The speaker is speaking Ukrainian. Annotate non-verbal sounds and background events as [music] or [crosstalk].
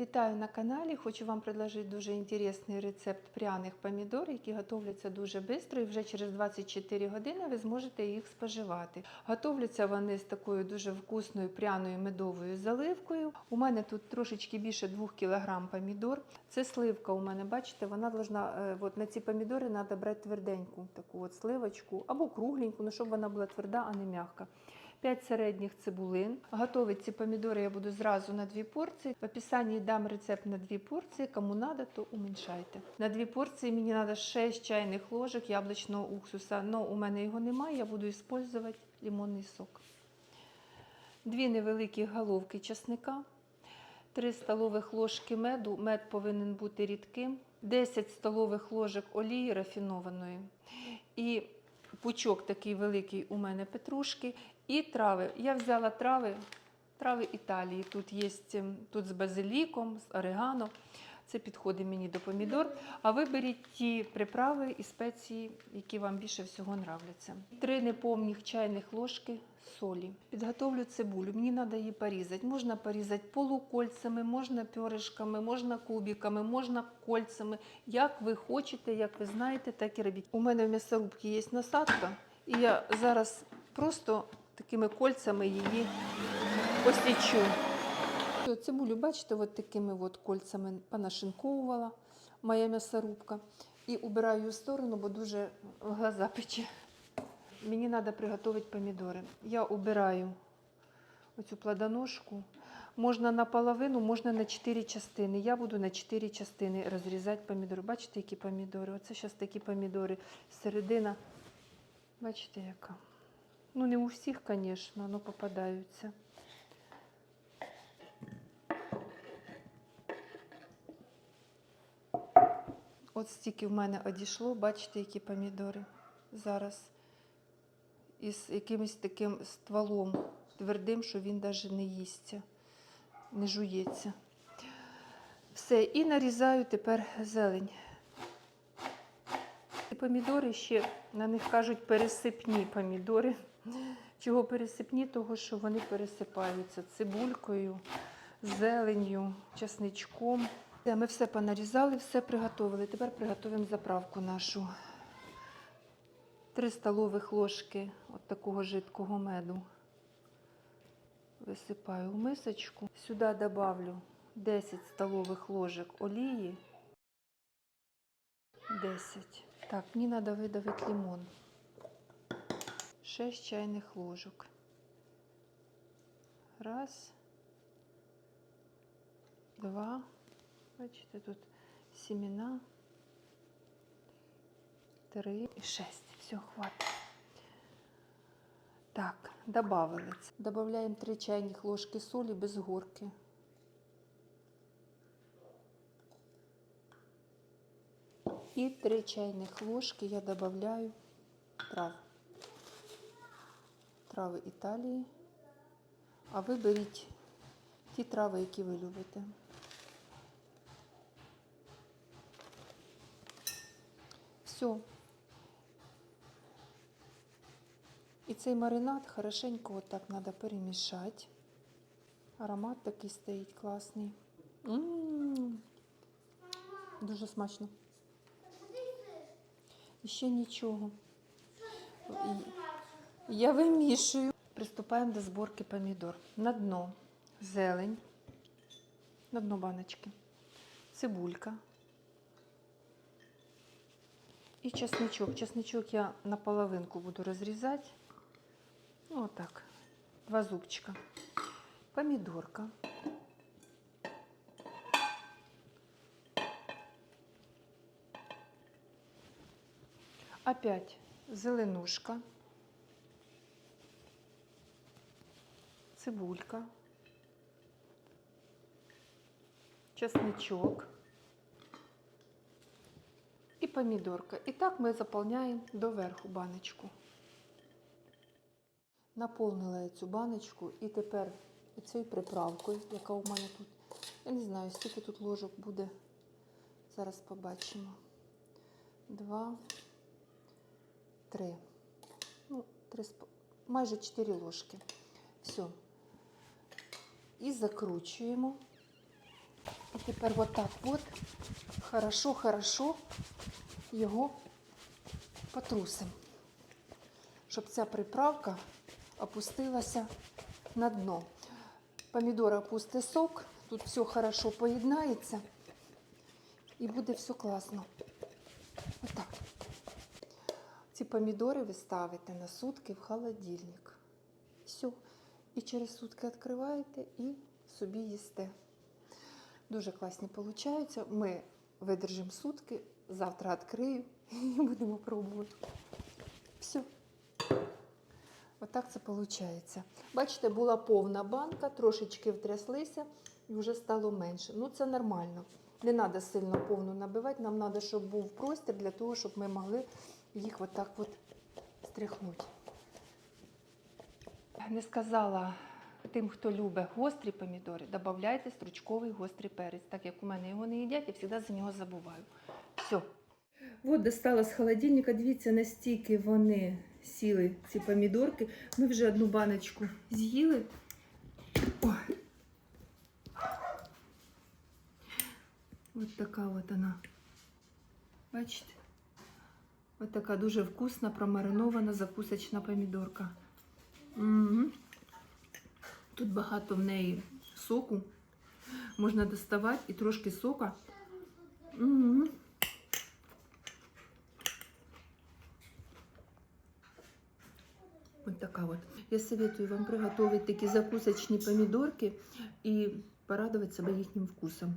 Вітаю на каналі. Хочу вам предложити дуже інтересний рецепт пряних помідор, які готовляться дуже швидко і вже через 24 години ви зможете їх споживати. Готовляться вони з такою дуже вкусною пряною медовою заливкою. У мене тут трошечки більше 2 кг помідор. Це сливка у мене, бачите, вона должна, е, от на ці помідори треба брати тверденьку таку от сливочку або кругленьку, ну щоб вона була тверда, а не м'яка. 5 середніх цибулин. Готовить ці помідори я буду зразу на дві порції. В описанні дам рецепт на дві порції. Кому надо, то уменьшайте. На дві порції мені треба 6 чайних ложок яблучного уксуса. Но у мене його немає, я буду використовувати лимонний сок. Дві невеликі головки чесника. 3 столових ложки меду. Мед повинен бути рідким. 10 столових ложок олії рафінованої. І пучок такий великий у мене петрушки. І трави. Я взяла трави, трави Італії. Тут є ем, тут з базиліком, з орегано. Це підходить мені до помідор. А ви беріть ті приправи і спеції, які вам більше всього нравляться. Три неповних чайних ложки солі. Підготовлю цибулю. Мені треба її порізати. Можна порізати полукольцями, можна пьоришками, можна кубиками, можна кольцями. Як ви хочете, як ви знаєте, так і робіть. У мене в м'ясорубці є насадка, і я зараз просто такими кольцями її посічу. Цю Цибулю, бачите, от такими от кольцями понашинковувала моя м'ясорубка. І убираю в сторону, бо дуже глаза пече. Мені треба приготувати помідори. Я убираю оцю плодоножку. Можна наполовину, можна на 4 частини. Я буду на 4 частини розрізати помідори. Бачите, які помідори? Оце зараз такі помідори. Середина, бачите, яка. Ну, не у всіх, звісно, але попадаються. От стільки в мене одійшло, бачите, які помідори зараз. Із якимось таким стволом твердим, що він навіть не їсться, не жується. Все, і нарізаю тепер зелень. Ці помідори ще, на них кажуть, пересипні помідори. Чого пересипні? Того, що вони пересипаються цибулькою, зеленню, часничком. Все, Ми все понарізали, все приготували. Тепер приготуємо заправку нашу. 3 столових ложки от такого жидкого меду. Висипаю в мисочку. Сюди добавлю 10 столових ложок олії. 10. Так, мені треба видавити лимон. 6 чайних ложок. Раз. Два. Бачите, тут семена. Три і шесть. Все, хватить. Так, добавили це. Добавляємо 3 чайних ложки солі без горки. І 3 чайних ложки я добавляю трав. Трави Італії. А ви беріть ті трави, які ви любите. Все. І цей маринад хорошенько отак треба перемішати. Аромат такий стоїть класний. М-м-м. Дуже смачно. І ще нічого. Я вимішую. Приступаємо до зборки помідор. На дно зелень, на дно баночки, цибулька і чесничок. Чесничок я на половинку буду розрізати. Ну, отак. Два зубчика. Помідорка. Опять зеленушка. Цибулька. Чесничок. Помідорка. І так ми заповняємо доверху баночку. Наповнила я цю баночку і тепер цією приправкою, яка у мене тут. Я не знаю, скільки тут ложок буде. Зараз побачимо. Два, три. Ну, три, майже чотири ложки. Все. І закручуємо. І тепер отак от хорошо, хорошо його потрусимо, щоб ця приправка опустилася на дно. Помідор опусти сок, тут все хорошо поєднається і буде все класно. Отак. Ці помідори ви ставите на сутки в холодильник. Все. І через сутки відкриваєте і собі їсте. Дуже класні получаються. Ми видержимо сутки, завтра відкрию і [laughs] будемо пробувати. Все. Отак це виходить. Бачите, була повна банка, трошечки втряслися і вже стало менше. Ну, це нормально. Не треба сильно повну набивати, нам треба, щоб був простір для того, щоб ми могли їх отак от стряхнути. Не сказала тим, хто любить гострі помідори, додавайте стручковий гострий перець. Так як у мене його не їдять, я завжди за нього забуваю. Все. От достала з холодильника. Дивіться, настільки вони сіли, ці помідорки. Ми вже одну баночку з'їли. Ось така от вона. Бачите? Ось така дуже вкусна, промаринована закусочна помідорка. Угу. Тут багато в неї соку. Можна доставати і трошки сока. Угу. Вот. Я советую вам приготовить такі закусочні помідорки і порадувати себе їхнім вкусом.